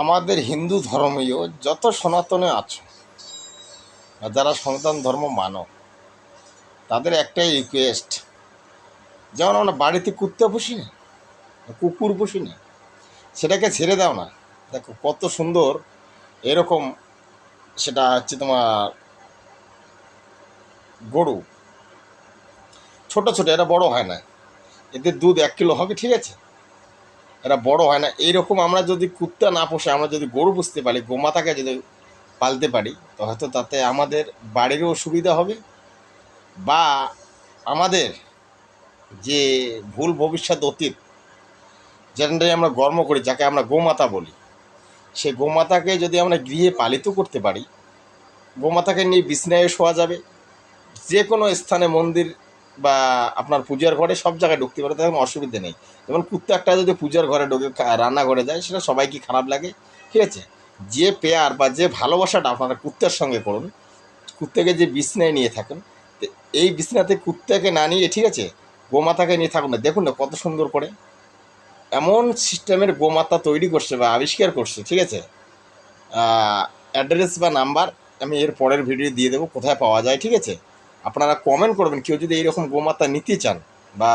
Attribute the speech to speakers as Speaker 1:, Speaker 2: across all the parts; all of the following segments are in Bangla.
Speaker 1: আমাদের হিন্দু ধর্মীয় যত সনাতনে আছো যারা সনাতন ধর্ম মানো, তাদের একটাই রিকোয়েস্ট যেমন আমরা বাড়িতে কুত্তে পুষি না কুকুর পুষি না সেটাকে ছেড়ে দাও না। দেখো কত সুন্দর এরকম সেটা হচ্ছে তোমার গরু। ছোট ছোট এরা বড় হয় না। এদের দুধ এক কিলো হবে, ঠিক আছে? এরা বড় হয় না। এইরকম আমরা যদি কুত্তা না পোষে আমরা যদি গরু পুষতে পারি, গোমাতাকে যদি পালতে পারি, তো হয়তো তাতে আমাদের বাড়িরও সুবিধা হবে বা আমাদের যে ভুল ভবিষ্যৎ অতীত, যেটাই আমরা গর্ম করি, যাকে আমরা গোমাতা বলি সেই গোমাতাকে যদি আমরা গৃহে পালিত করতে পারি, গোমাতাকে নিয়ে বিছনায় শোয়া যাবে যে কোনো স্থানে মন্দির বা আপনার পূজার ঘরে সব জায়গায় ঢুকতে পারে তখন অসুবিধা নেই। যেমন কুত্তা একটা যদি পূজার ঘরে ঢুকে রান্নাঘরে যায়, সেটা সবাইকে খারাপ লাগে? ঠিক আছে? যে পেয়ার বা যে ভালোবাসাটা আপনারা কুত্তার সঙ্গে করুন, কুত্তাকে যে বিছনায় নিয়ে থাকেন এই বিছনাতে কুত্তাকে না নিয়ে, ঠিক আছে? গোমাতাকে নিয়ে থাকুন না। দেখুন না কত সুন্দর করে। এমন সিস্টেমের গোমাতা তৈরি করছে বা আবিষ্কার করছে, ঠিক আছে? অ্যাড্রেস বা নাম্বার আমি এর পরের ভিডিও দিয়ে দেবো, কোথায় পাওয়া যায়, ঠিক আছে? আপনারা কমেন্ট করবেন, কেউ যদি এইরকম গোমাতা নিতে চান, বা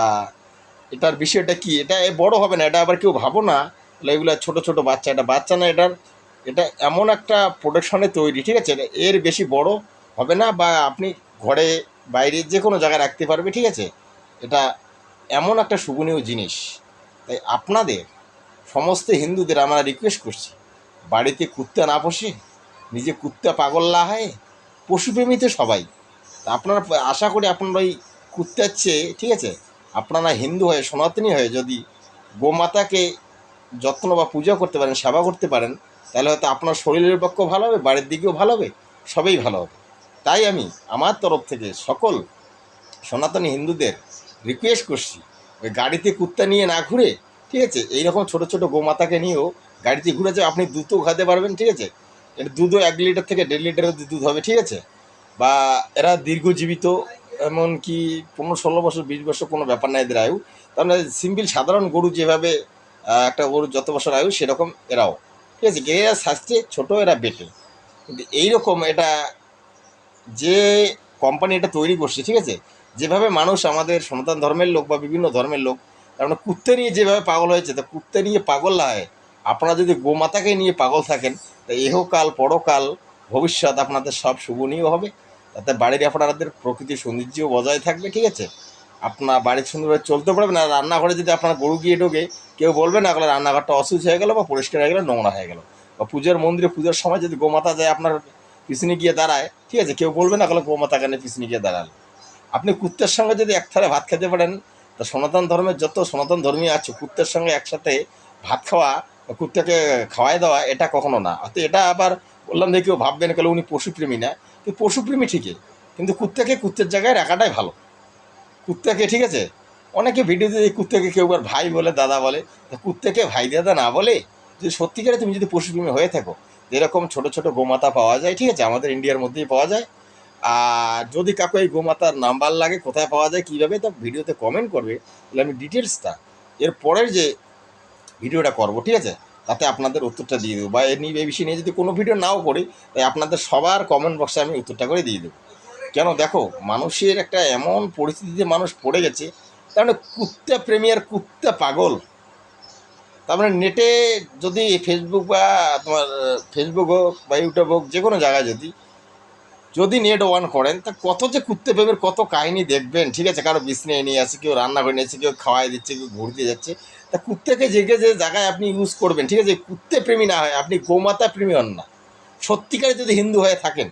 Speaker 1: এটার বিষয়টা কি? এটা বড় হবে না, এটা আবার কেউ ভাবো না, তাহলে এগুলো ছোট, ছোটো বাচ্চা, এটা বাচ্চা না, এটার, এটা এমন একটা প্রোডাকশনে তৈরি, ঠিক আছে? এর বেশি বড় হবে না, বা আপনি ঘরে, বাইরে যে কোনো জায়গায় রাখতে পারবে, ঠিক আছে? এটা এমন একটা শুভনীয় জিনিস। তাই আপনাদের, সমস্ত হিন্দুদের আমরা রিকোয়েস্ট করছি, বাড়িতে কুত্তা না বসে নিজে কুত্তা পাগল না হয়, পশুপ্রেমী তো সবাই। আপনারা আশা করি আপনারা ওই কুত্তার চেয়ে, ঠিক আছে? আপনারা হিন্দু হয়ে, সনাতনী হয়ে যদি গোমাতাকে যত্ন বা পূজা করতে পারেন, সেবা করতে পারেন, তাহলে হয়তো আপনার শরীরের পক্ষেও ভালো হবে, বাড়ির দিকেও ভালো হবে, সবই ভালো হবে। তাই আমি আমার তরফ থেকে সকল সনাতনী হিন্দুদের রিকোয়েস্ট করছি, ওই গাড়িতে কুত্তা নিয়ে না ঘুরে, ঠিক আছে? এইরকম ছোট ছোট গোমাতাকে নিয়েও গাড়িতে ঘুরে যাও আপনি দুধও খাতে পারবেন, ঠিক আছে? এর দুধও এক লিটার থেকে দেড় লিটার অবধি দুধ হবে, ঠিক আছে? বা এরা দীর্ঘজীবিত, এমনকি পনেরো ষোলো বছর, বিশ বছর কোনো ব্যাপার না এদের আয়ু। মানে সিম্পল সাধারণ গরু যেভাবে একটা গরু যত বছর আয়ু, সেরকম এরাও। ঠিক আছে এরা স্বাস্থ্যে ছোটো, এরা বেটে। কিন্তু এইরকম এটা যে কোম্পানি এটা তৈরি করছে, ঠিক আছে, যেভাবে মানুষ আমাদের সনাতন ধর্মের লোক বা বিভিন্ন ধর্মের লোক, তার মানে কুত্তে নিয়ে যেভাবে পাগল হয়েছে, তা কুত্তে নিয়ে পাগল না হয়। আপনারা যদি গোমাতাকে নিয়ে পাগল থাকেন, তা এহকাল, পরকাল, ভবিষ্যৎ আপনাদের সব শুভনীয় হবে। তাতে বাড়ির আপনাদের প্রকৃতির সৌন্দর্য বজায় থাকবে, ঠিক আছে? আপনার বাড়ির সুন্দরভাবে চলতে পারবেন আর রান্নাঘরে যদি আপনার গরু গিয়ে ঢোকে, কেউ বলবে না গেলো রান্নাঘরটা অসুচ হয়ে গেলো বা পরিষ্কার হয়ে গেলো, নোংরা হয়ে গেলো। বা পুজোর মন্দিরে পুজোর সময় যদি গোমাতা যায় আপনার পিছনে গিয়ে দাঁড়ায়, ঠিক আছে? কেউ বলবে না গেলো গোমাতা কেন পিছনে গিয়ে দাঁড়াল? আপনি কুত্তের সঙ্গে যদি এক থালে ভাত খেতে পারেন, তা সনাতন ধর্মের যত সনাতন ধর্মী আছে, কুত্তের সঙ্গে একসাথে ভাত খাওয়া কুত্তাকে খাওয়াই দেওয়া, এটা কখনো না। অত এটা আবার বললাম যে কেউ ভাববেন কেন উনি পশুপ্রেমী না। কিন্তু পশুপ্রেমী ঠিকই, কিন্তু কুত্তাকে কুত্তের জায়গায় রাখাটাই ভালো। কুত্তাকে, ঠিক আছে? অনেকে ভিডিওতে এই কুত্তাকে কেউ আবার ভাই বলে, দাদা বলে। কুত্তাকে ভাই, দাদা না বলে যদি সত্যিকারে তুমি যদি পশুপ্রেমী হয়ে থাকো এরকম ছোট ছোট গোমাতা পাওয়া যায়, ঠিক আছে? আমাদের ইন্ডিয়ার মধ্যেই পাওয়া যায়। আর যদি কাকু এই গোমাতার নাম্বার লাগে, কোথায় পাওয়া যায়, কীভাবে, তা ভিডিওতে কমেন্ট করবে। তাহলে আমি ডিটেলসটা এর পরের যে ভিডিওটা করব, ঠিক আছে? তাতে আপনাদের উত্তরটা দিয়ে দেবো। বা এ নিয়ে এই বিষয় নিয়ে যদি কোনো ভিডিও নাও করি তাই আপনাদের সবার কমেন্ট বক্সে আমি উত্তরটা করে দিয়ে দেবো। কেন? দেখো, মানুষের একটা এমন পরিস্থিতিতে মানুষ পড়ে গেছে, তার মানে কুত্তা প্রেমী আর কুত্তা পাগল। তার মানে নেটে যদি ফেসবুক বা তোমার ফেসবুক হোক বা ইউটিউব হোক যে কোনো জায়গায় যদি যদি নেট ওয়ান করেন, তা কত যে কুত্তে প্রেমের কত কাহিনী দেখবেন, ঠিক আছে? কারও বিছনায় নিয়ে আসে, কেউ রান্না করে নিয়েছে কেউ খাওয়াই দিচ্ছে, কেউ ঘুরতে যাচ্ছে। তা কুত্তাকে জেগে যে জায়গায় আপনি ইউজ করবেন, ঠিক আছে? কুত্তে প্রেমী না হয়, আপনি গোমাতা প্রেমী হন না। সত্যিকারে যদি হিন্দু হয়ে থাকেন,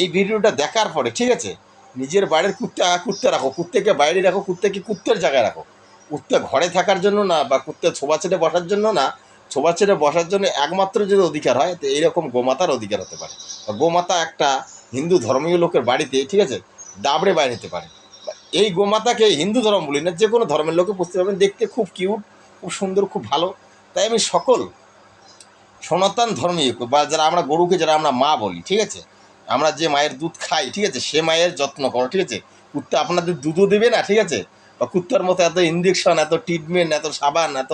Speaker 1: এই ভিডিওটা দেখার পরে, ঠিক আছে? নিজের বাড়ির কুত্তে কুত্তে রাখো, কুত্তেকে বাইরে রাখো, কুত্তেকে কুত্তের জায়গায় রাখো। কুত্তে ঘরে থাকার জন্য না, বা কুত্তে ছোবা ছেড়ে বসার জন্য না ছোবা ছেড়ে বসার জন্য একমাত্র যদি অধিকার হয়, তো এইরকম গোমাতার অধিকার হতে পারে। গোমাতা একটা হিন্দু ধর্মীয় লোকের বাড়িতে, ঠিক আছে? দাবড়ে বাইরে হতে পারে। এই গোমাতাকে হিন্দু ধর্ম বলি না, যে কোনো ধর্মের লোকে বুঝতে পারবেন, দেখতে খুব কিউট খুব সুন্দর, খুব ভালো। তাই আমি সকল সনাতন ধর্মীয় বা যারা আমরা গরুকে, যারা আমরা মা বলি, ঠিক আছে? আমরা যে মায়ের দুধ খাই, ঠিক আছে? সে মায়ের যত্ন করো, ঠিক আছে? কুত্তা আপনাদের দুধও দেবে না, ঠিক আছে? বা কুত্তার মতো এত ইঞ্জেকশন এত ট্রিটমেন্ট এত সাবান, এত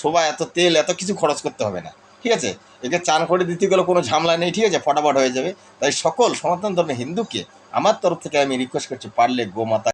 Speaker 1: শোভা, এত তেল, এত কিছু খরচ করতে হবে না, ঠিক আছে? একে চান করে দিতে গেলে কোনো ঝামেলা নেই, ঠিক আছে? ফটাফট হয়ে যাবে। তাই সকল সনাতন ধর্মের হিন্দুকে আমার তরফ থেকে আমি রিকোয়েস্ট করছি, পারলে গোমাতা